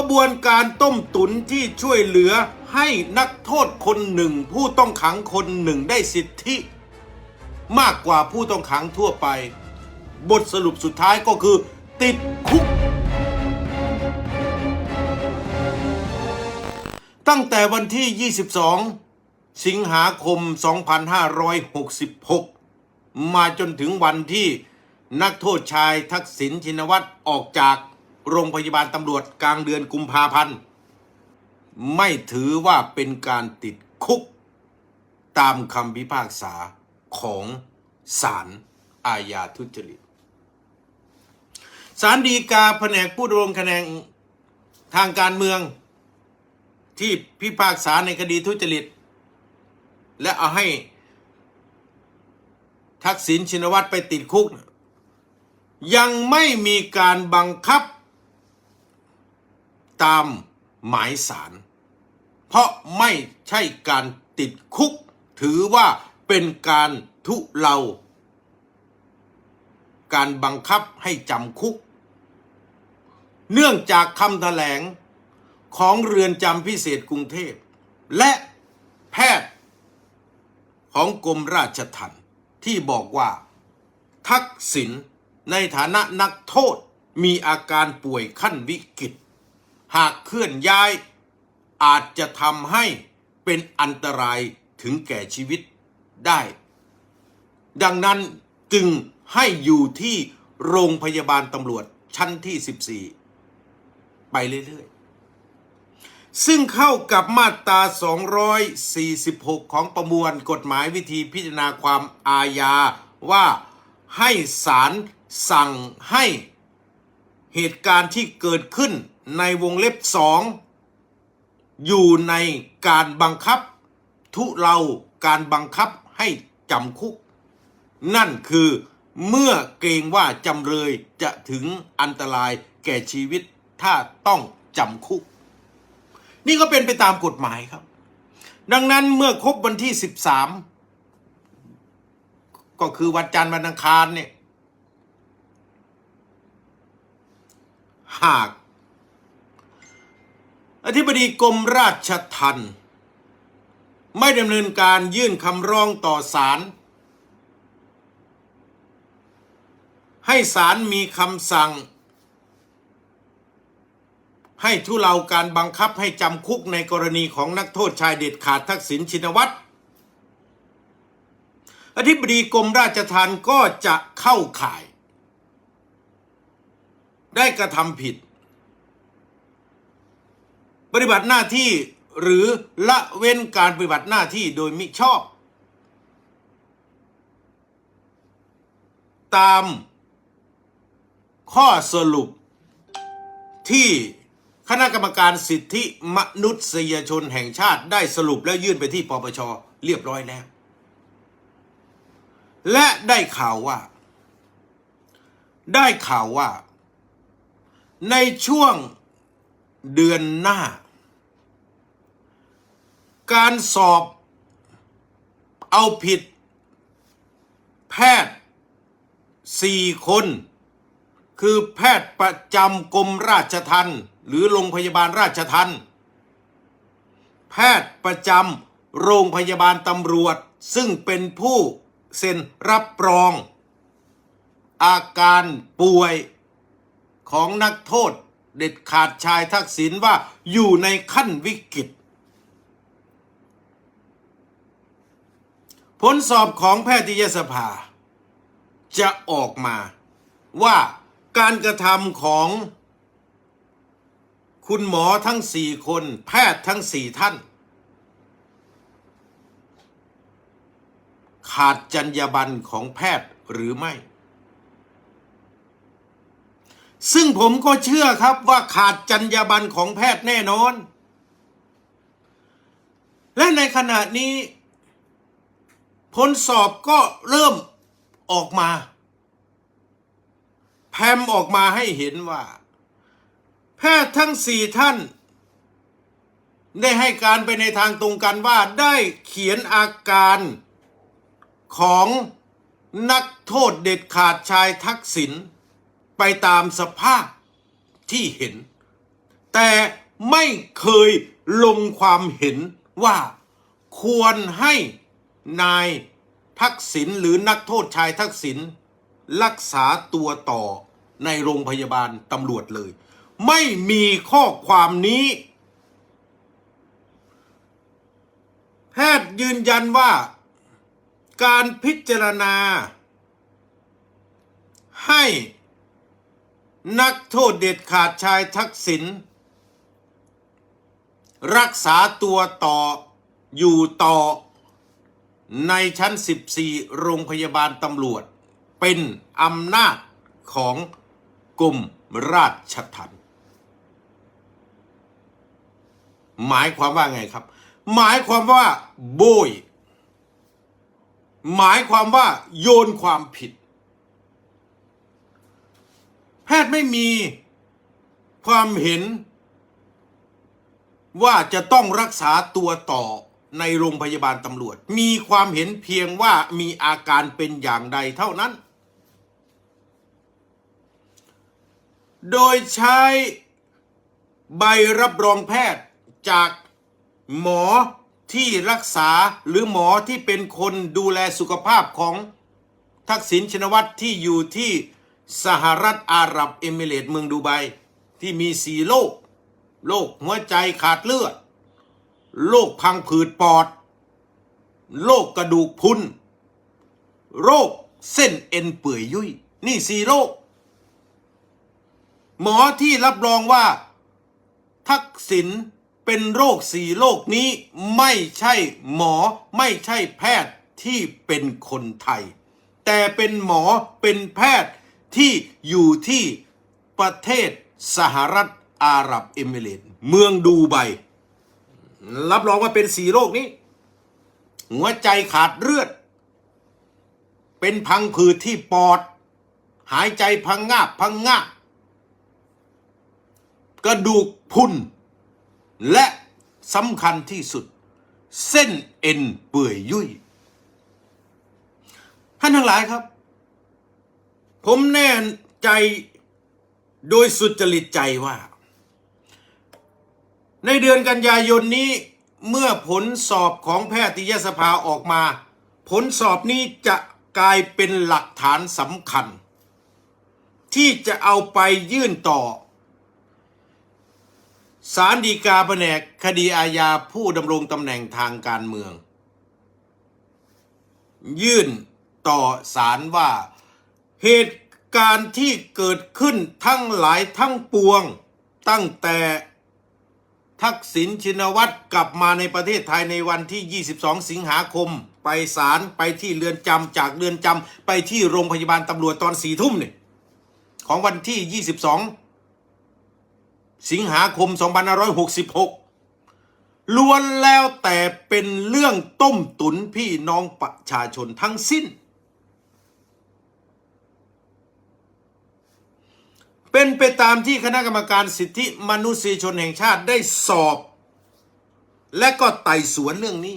ขบวนการต้มตุนที่ช่วยเหลือให้นักโทษคนหนึ่ง ผู้ต้องขังคนหนึ่งได้สิทธิ มากกว่าผู้ต้องขังทั่วไป บทสรุปสุดท้ายก็คือ ติดคุก ตั้งแต่วันที่ 22 สิงหาคม 2566 มาจนถึงวันที่นักโทษชายทักษิณชินวัตรออกจาก โรงพยาบาลตำรวจกลางเดือนกุมภาพันธ์ ไม่ถือว่าเป็นการติดคุก ตามคำพิพากษาของศาลอาญาทุจริตศาลฎีกาแผนกผู้ดำรงคะแนนทางการเมืองที่พิพากษาในคดีทุจริต และเอาให้ ทักษิณชินวัตรไปติดคุก ยังไม่มีการบังคับ ตามหมายสาร เพราะไม่ใช่การติดคุก ถือว่าเป็นการทุเลา การบังคับให้จำคุก เนื่องจากคำแถลงของเรือนจำพิเศษกรุงเทพ และแพทย์ของกรมราชทัณฑ์ที่บอกว่าทักษิณในฐานะนักโทษมีอาการป่วยขั้นวิกฤต หากเคลื่อนย้าย อาจจะทำให้เป็นอันตรายถึงแก่ชีวิตได้ ดังนั้นจึงให้อยู่ที่โรงพยาบาลตำรวจชั้นที่ 14 ไปเรื่อยๆ ซึ่งเข้ากับมาตรา 246 ของประมวลกฎหมายวิธีพิจารณาความอาญาว่าให้ศาลสั่งให้เหตุการณ์ที่เกิดขึ้น ในวงเล็บสองอยู่ในการบังคับ ทุเลาการบังคับให้จำคุก นั่นคือเมื่อเกรงว่าจำเลยจะถึงอันตรายแก่ชีวิตถ้าต้องจำคุก นี่ก็เป็นไปตามกฎหมายครับ ดังนั้นเมื่อครบวันที่ 13 ก็คือวันจันทร์วันอังคารเนี่ยหาก อธิบดีกรมราชทัณฑ์ไม่ดำเนินการยื่นคำร้องต่อศาลให้ศาลมีคำสั่ง ให้ทุเลาการบังคับให้จำคุกในกรณีของนักโทษชายเด็ดขาดทักษิณชินวัตรอธิบดีกรมราชทัณฑ์ก็จะเข้าข่าย ได้กระทำผิด ปฏิบัติหน้าที่หรือละเว้นการปฏิบัติหน้าที่โดยมิชอบ ตามข้อสรุปที่คณะกรรมการสิทธิมนุษยชนแห่งชาติได้สรุปและยื่นไปที่ปปชเรียบร้อยแล้ว และได้ข่าวว่า ได้ข่าวว่า ในช่วงเดือนหน้า การสอบเอาผิด แพทย์สี่คน คือแพทย์ประจำกรมราชทัณฑ์หรือโรงพยาบาลราชทัณฑ์แพทย์ประจำโรงพยาบาลตำรวจ ซึ่งเป็นผู้เซ็นรับรอง อาการป่วยของนักโทษเด็ดขาดชายทักษิณว่าอยู่ในขั้นวิกฤต ผลสอบของแพทยสภา จะออกมาว่าการกระทำของ คุณหมอทั้งสี่คน แพทย์ทั้งสี่ท่าน ขาดจรรยาบรรณของแพทย์หรือไม่ ซึ่งผมก็เชื่อครับว่าขาดจรรยาบรรณของแพทย์แน่นอน และในขณะนี้ ผลสอบก็เริ่มออกมา แพมออกมาให้เห็นว่า แพทย์ทั้งสี่ท่าน ได้ให้การไปในทางตรงกันว่าได้เขียนอาการของนักโทษเด็ดขาดชายทักษิณไปตามสภาพที่เห็น แต่ไม่เคยลงความเห็นว่าควรให้ นายทักษิณหรือนักโทษชายทักษิณรักษาตัวต่อในโรงพยาบาลตำรวจเลย ไม่มีข้อความนี้ แพทย์ยืนยันว่า การพิจารณา ให้นักโทษเด็ดขาดชายทักษิณรักษาตัวต่ออยู่ต่อ ในชั้น 14 โรงพยาบาลตำรวจ เป็นอำนาจของกรมราชทัณฑ์หมายความว่าไงครับ หมายความว่าโบย หมายความว่าโยนความผิด แพทย์ไม่มีความเห็นว่าจะต้องรักษาตัวต่อ ในโรงพยาบาลตำรวจ มีความเห็นเพียงว่ามีอาการเป็นอย่างใดเท่านั้น โดยใช้ใบรับรองแพทย์จากหมอที่รักษาหรือหมอที่เป็นคนดูแลสุขภาพของทักษิณชินวัตรที่อยู่ที่สหรัฐอาหรับเอมิเรต์เมืองดูไบที่มีสีโรคโรคหัวใจขาดเลือด โรคพังผืดปอด โรคกระดูกพุนโรคเส้นเอ็นเปื่อยยุ่ย นี่สี่โรค หมอที่รับรองว่า ทักษิณเป็นโรคสี่โรคนี้ไม่ใช่หมอไม่ใช่แพทย์ที่เป็นคนไทย แต่เป็นหมอเป็นแพทย์ที่อยู่ที่ประเทศสหรัฐอาหรับเอมิเรตส์เมืองดูไบ รับรองว่าเป็นสี่โรคนี้ หัวใจขาดเลือด เป็นพังผืดที่ปอด หายใจพังงาบพังงากระดูกพุนและสำคัญที่สุด เส้นเอ็นเปื่อยยุ่ยท่านทั้งหลายครับ ผมแน่ใจโดยสุจริตใจว่า ในเดือนกันยายนนี้เมื่อผลสอบของแพทยสภาออกมา ผลสอบนี้จะกลายเป็นหลักฐานสำคัญ ที่จะเอาไปยื่นต่อสารดีกาแผนกคดีอาญาผู้ดำรงตำแหน่งทางการเมือง ยื่นต่อสารว่าเหตุการณ์ที่เกิดขึ้นทั้งหลายทั้งปวงตั้งแต่ ทักษิณชินวัตรกลับมาในประเทศไทยในวันที่ 22 สิงหาคม ไปศาลไปที่เรือนจำจากเรือนจำไปที่โรงพยาบาลตำรวจตอนสี่ทุ่มเนี่ยของวันที่ 22 สิงหาคม 2566ล้วนแล้วแต่เป็นเรื่องต้มตุนพี่น้องประชาชนทั้งสิ้น เป็นไปตามที่คณะกรรมการสิทธิมนุษยชนแห่งชาติได้สอบ และก็ไต่สวนเรื่องนี้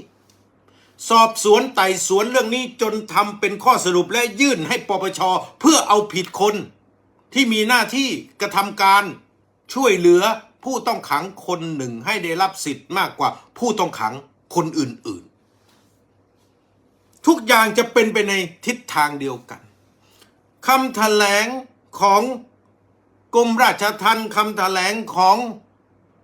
สอบสวนไต่สวนเรื่องนี้จนทำเป็นข้อสรุปและยื่นให้ปปชเพื่อเอาผิดคนที่มีหน้าที่กระทำการช่วยเหลือผู้ต้องขังคนหนึ่งให้ได้รับสิทธิ์มากกว่าผู้ต้องขังคนอื่น ๆ ทุกอย่างจะเป็นไปในทิศทางเดียวกันคำแถลงของ กรมราชทัณฑ์คำแถลงของ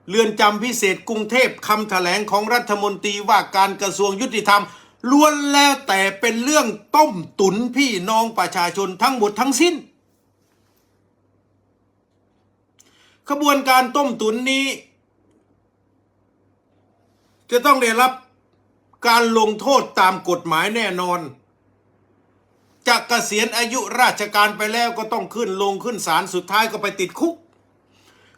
เรือนจำพิเศษกรุงเทพคำแถลงของรัฐมนตรีว่าการกระทรวงยุติธรรมล้วนแล้วแต่เป็นเรื่องต้มตุนพี่น้องประชาชนทั้งหมดทั้งสิ้น ขบวนการต้มตุนนี้ จะต้องได้รับการลงโทษตามกฎหมายแน่นอน จะเกษียณอายุราชการไปแล้วก็ต้องขึ้นลงขึ้นศาลสุดท้ายก็ไปติดคุก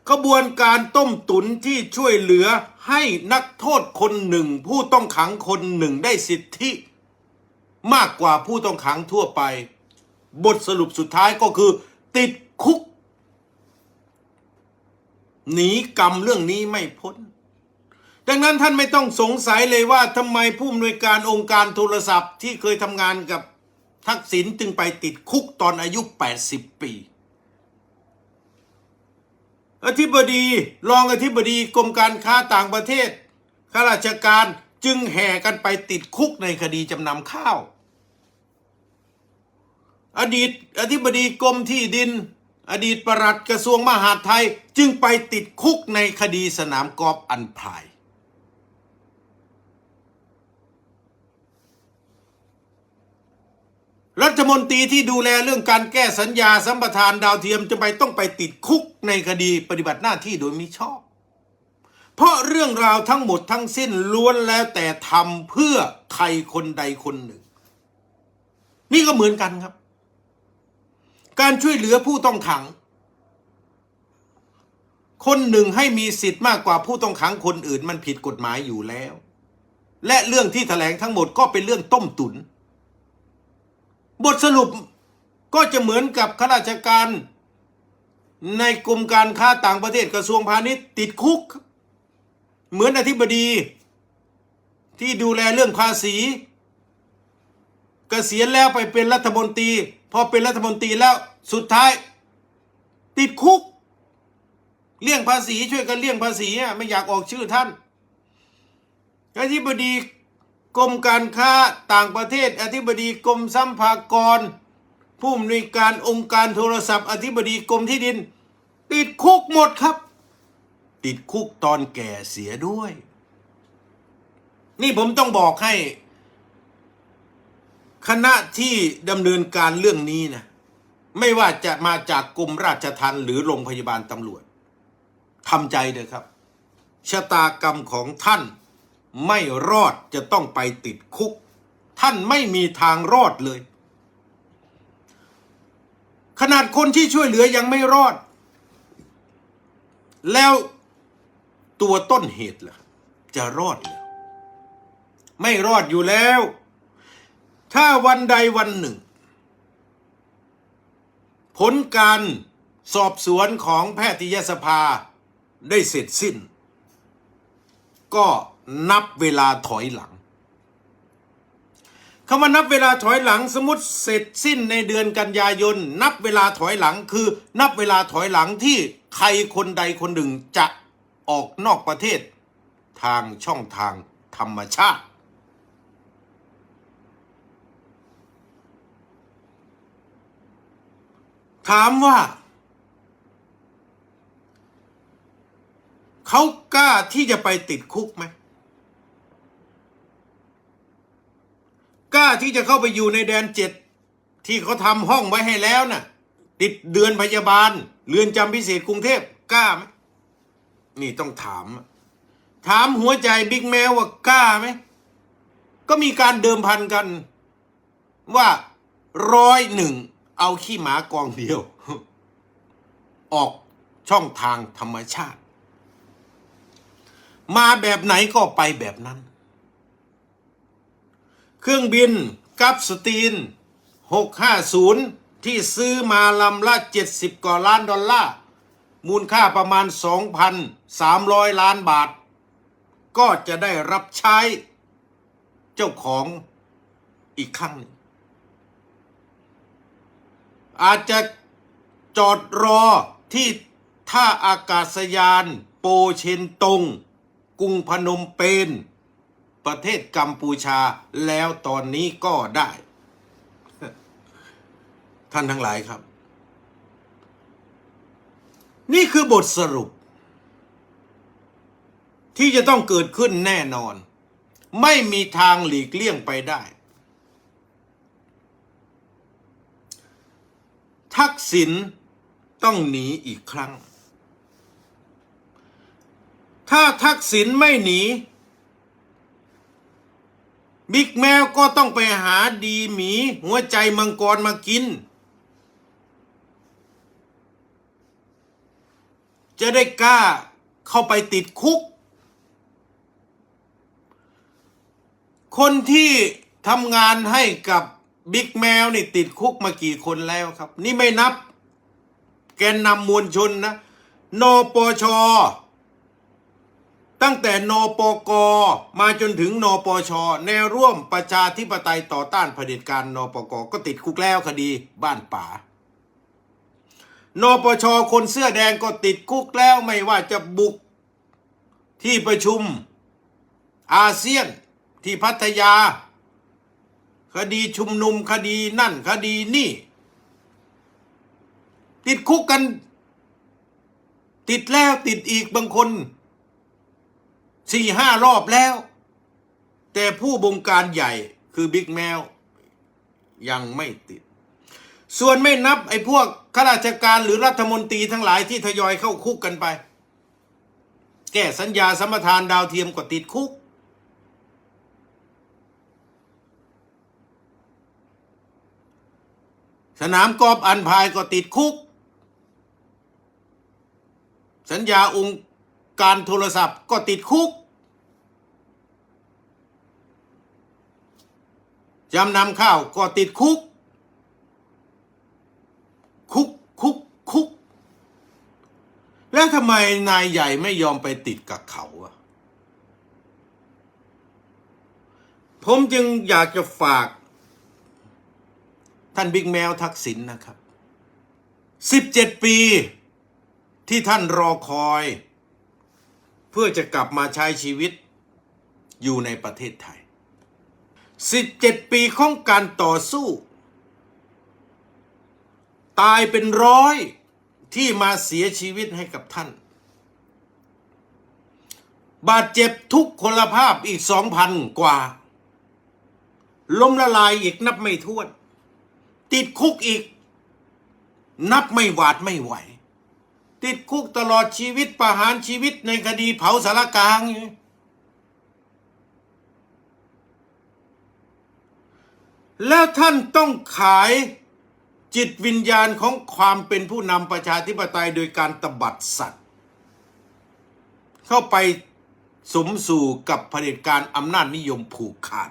ขบวนการต้มตุนที่ช่วยเหลือให้นักโทษคนหนึ่ง ผู้ต้องขังคนหนึ่งได้สิทธิ มากกว่าผู้ต้องขังทั่วไป บทสรุปสุดท้ายก็คือ ติดคุก หนีกรรมเรื่องนี้ไม่พ้น ดังนั้นท่านไม่ต้องสงสัยเลยว่าทำไมผู้อำนวยการองค์การโทรศัพท์ที่เคยทำงานกับ ทักษิณจึงไปติดคุกตอนอายุ 80 ปีอธิบดีรองอธิบดีกรมการค้าต่างประเทศข้าราชการจึงแห่กันไปติดคุกในคดีจำนำข้าว อดีตอธิบดีกรมที่ดิน อดีตประหลัดกระทรวงมหาดไทย จึงไปติดคุกในคดีสนามกอล์ฟอันพาย รัฐมนตรีที่ดูแลเรื่องการแก้สัญญาสัมปทานดาวเทียมจะไปต้องไปติดคุกในคดีปฏิบัติหน้าที่โดยมิชอบ เพราะเรื่องราวทั้งหมดทั้งสิ้นล้วนแล้วแต่ทำเพื่อใครคนใดคนหนึ่ง นี่ก็เหมือนกันครับ การช่วยเหลือผู้ต้องขัง คนหนึ่งให้มีสิทธิ์มากกว่าผู้ต้องขังคนอื่นมันผิดกฎหมายอยู่แล้ว และเรื่องที่แถลงทั้งหมดก็เป็นเรื่องต้มตุน บทสรุปก็จะเหมือนกับข้าราชการในกรมการค้าต่างประเทศกระทรวงพาณิชย์ติดคุก เหมือนอธิบดีที่ดูแลเรื่องภาษีเกษียณแล้วไปเป็นรัฐมนตรีพอเป็นรัฐมนตรีแล้วสุดท้าย ติดคุก เลี่ยงภาษีช่วยกันเลี่ยงภาษีไม่อยากออกชื่อท่านอธิบดี กรมการค้าต่างประเทศอธิบดีกรมสัมภากร ผู้อำนวยการองค์การโทรศัพท์อธิบดีกรมที่ดิน ติดคุกหมดครับ ติดคุกตอนแก่เสียด้วย นี่ผมต้องบอกให้ คณะที่ดำเนินการเรื่องนี้นะไม่ว่าจะมาจากกรมราชทัณฑ์หรือโรงพยาบาลตำรวจทำใจเลยครับ ชะตากรรมของท่าน ไม่รอดจะต้องไปติดคุก ท่านไม่มีทางรอดเลย ขนาดคนที่ช่วยเหลือยังไม่รอด แล้วตัวต้นเหตุล่ะ จะรอดเหรือไม่รอดอยู่แล้ว ถ้าวันใดวันหนึ่ง ผลการสอบสวนของแพทยสภาได้เสร็จสิ้น ก็ นับเวลาถอยหลังคำว่านับเวลาถอยหลังสมมติเสร็จสิ้นในเดือนกันยายน นับเวลาถอยหลังคือ นับเวลาถอยหลังที่ใครคนใดคนหนึ่งจะออกนอกประเทศ ทางช่องทางธรรมชาติ ถามว่าเขากล้าที่จะไปติดคุกไหม กล้า ที่จะเข้าไปอยู่ในแดนเจ็ดที่เขาทำห้องไว้ให้แล้วน่ะ ติดเดือนพยาบาล เรือนจำพิเศษกรุงเทพกล้าไหมนี่ต้องถาม ถามหัวใจบิ๊กแมวว่ากล้าไหมก็มีการเดิมพันกัน ว่าร้อยหนึ่งเอาขี้หมากองเดียว ออกช่องทางธรรมชาติ มาแบบไหนก็ไปแบบนั้น เครื่องบินกัปสตีน 650 ที่ซื้อมาลำละ 70 กว่าล้านดอลลาร์ มูลค่าประมาณ 2,300 ล้านบาท ก็จะได้รับใช้เจ้าของอีกครั้งหนึ่งอาจจะจอดรอที่ท่าอากาศยานโปเชนตง กรุงพนมเปญ ประเทศกัมพูชาแล้วตอนนี้ก็ได้ ท่านทั้งหลายครับ นี่คือบทสรุป ที่จะต้องเกิดขึ้นแน่นอน ไม่มีทางหลีกเลี่ยงไปได้ ทักษิณต้องหนีอีกครั้ง ถ้าทักษิณไม่หนี บิ๊กแมวก็ต้องไปหาดีหมี หัวใจมังกรมากิน จะได้กล้าเข้าไปติดคุก คนที่ทำงานให้กับบิ๊กแมวนี่ติดคุกมากี่คนแล้วครับ นี่ไม่นับ แกนนำมวลชนนะ นปช ตั้งแต่นปกมาจนถึงนปช แนวร่วมประชาธิปไตยต่อต้านเผด็จการนปกก็ติดคุกแล้วคดีบ้านป่านปช คนเสื้อแดงก็ติดคุกแล้วไม่ว่าจะบุกที่ประชุมอาเซียนที่พัทยา คดีชุมนุมคดีนั่นคดีนี่ ติดคุกกัน ติดแล้วติดอีกบางคน สี่ห้ารอบแล้ว แต่ผู้บงการใหญ่คือบิ๊กแมว ยังไม่ติด ส่วนไม่นับไอ้พวกข้าราชการหรือรัฐมนตรีทั้งหลายที่ทยอยเข้าคุกกันไป แก้สัญญาสมทานดาวเทียมก็ติดคุก สนามกอล์ฟอันพายก็ติดคุก สัญญาองค์ การโทรศัพท์ก็ติดคุกจำนำข้าวก็ติดคุก คุกคุกคุก แล้วทำไมนายใหญ่ไม่ยอมไปติดกับเขาอะผมจึงอยากจะฝาก ท่านบิ๊กแมวทักษิณนะครับ 17 ปีที่ท่านรอคอย เพื่อจะกลับมาใช้ชีวิตอยู่ในประเทศไทย 17 ปีของการต่อสู้ ตายเป็นร้อยที่มาเสียชีวิตให้กับท่าน บาดเจ็บทุกคนภาพอีกสองพันกว่า ล้มละลายอีกนับไม่ถ้วน ติดคุกอีก นับไม่หวาดไม่ไหว ติดคุกตลอดชีวิตประหารชีวิตในคดีเผาสารกลาง แล้วท่านต้องขายจิตวิญญาณของความเป็นผู้นำประชาธิปไตยโดยการตบัดสัตว์ เข้าไปสมสู่กับเผด็จการอำนาจนิยมผูกขาด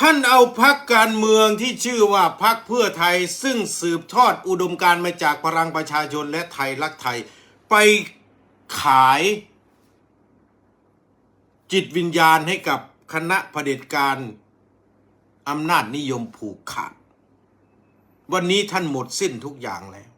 ท่านเอาพักการเมืองที่ชื่อว่าพักเพื่อไทยซึ่งสืบทอดอุดมการมาจากพลังประชาชนและไทยรักไทย ไปขายจิตวิญญาณให้กับคณะเผด็จการอำนาจนิยมผูกขาด วันนี้ท่านหมดสิ้นทุกอย่างแล้ว